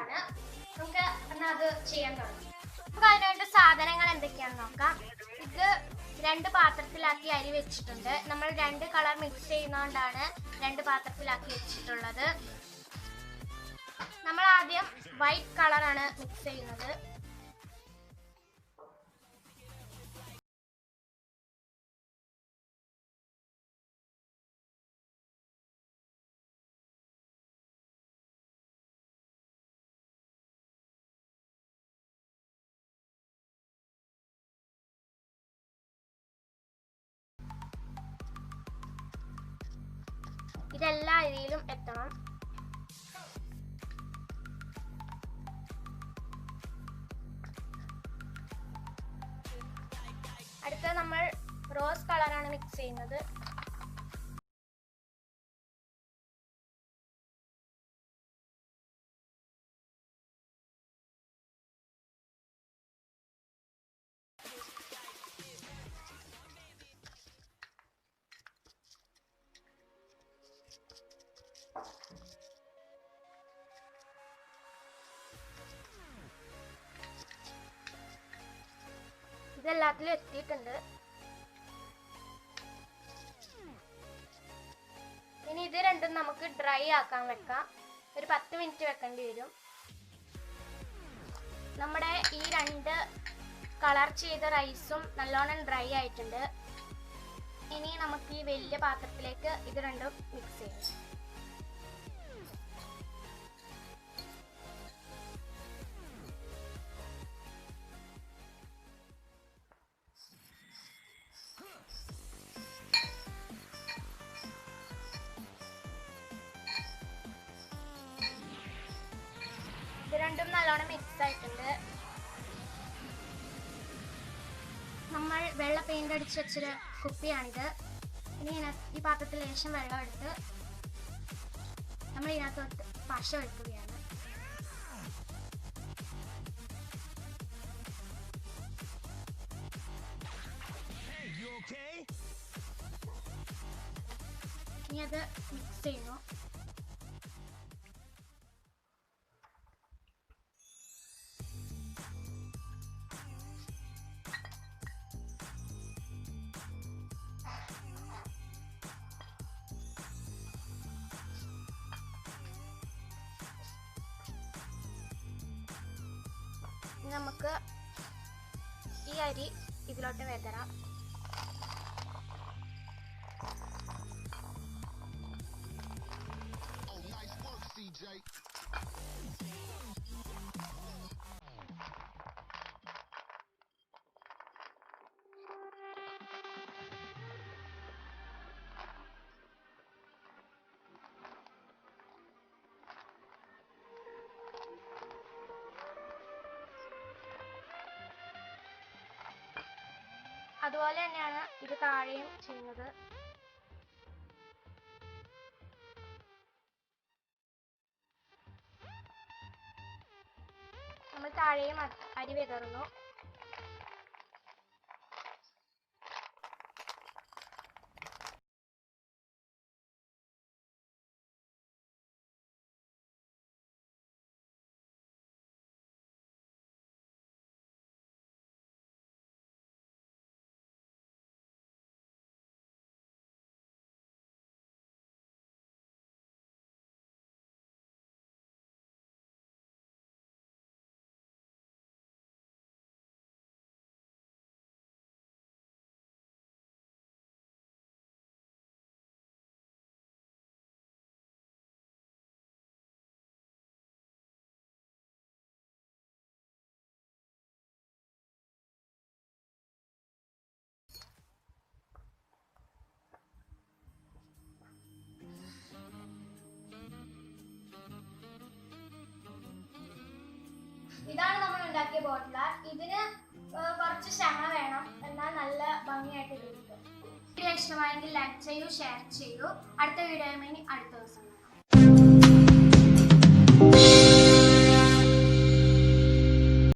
ആണ് നമുക്ക് എന്നാൽ അത് ചെയ്യാൻ തുടങ്ങാം. നമുക്ക് അതിനുവേണ്ട സാധനങ്ങൾ എന്തൊക്കെയാണെന്ന് നോക്കാം. ഇത് രണ്ട് പാത്രത്തിലാക്കി അരി വെച്ചിട്ടുണ്ട്. നമ്മൾ രണ്ട് കളർ മിക്സ് ചെയ്യുന്നതുകൊണ്ടാണ് രണ്ട് പാത്രത്തിലാക്കി വെച്ചിട്ടുള്ളത്. നമ്മൾ ആദ്യം വൈറ്റ് കളറാണ് മിക്സ് ചെയ്യുന്നത്. ഇതെല്ലാ അരിയിലും എത്തണം. അടുത്ത നമ്മൾ റോസ് കളറാണ് മിക്സ് ചെയ്യുന്നത്. ഇതെല്ലാത്തിലും എത്തിയിട്ടുണ്ട്. ഇനി ഇത് രണ്ടും നമുക്ക് ഡ്രൈ ആക്കാൻ വെക്കാം. ഒരു പത്ത് മിനിറ്റ് വെക്കേണ്ടി വരും. നമ്മുടെ ഈ രണ്ട് കളർ ചെയ്ത റൈസും നല്ലോണം ഡ്രൈ ആയിട്ടുണ്ട്. ഇനി നമുക്ക് ഈ വലിയ പാത്രത്തിലേക്ക് ഇത് രണ്ടും മിക്സ് ചെയ്യാം. നല്ലോണം മിക്സ് ആയിട്ടുണ്ട്. നമ്മൾ വെള്ള പെയിന്റ് അടിച്ച് വെച്ചൊരു കുപ്പിയാണിത്. ഇനി ഇതിനകത്ത് ഈ പാത്രത്തിൽ ലേശം വെള്ളം എടുത്ത് നമ്മൾ ഇതിനകത്തോട്ട് പശ okay? ഇനി അത് മിക്സ് ചെയ്യുന്നു. നമുക്ക് ഈ അരി ഇതിലോട്ട് വിതറാം അതുപോലെ തന്നെയാണ് ഇത് താഴെയും ചെയ്യുന്നത്. നമ്മൾ താഴെയും അരി വിതറുന്നു. ഉണ്ടാക്കിയ ബോട്ടിലാണ് ഇതിന് കുറച്ച് ക്ഷമ വേണം. എന്നാൽ നല്ല ഭംഗിയായിട്ട് വീഡിയോ ഇഷ്ടമായെങ്കിൽ ലൈക്ക് ചെയ്യൂ ഷെയർ ചെയ്യൂ. അടുത്ത വീഡിയോ അടുത്ത ദിവസം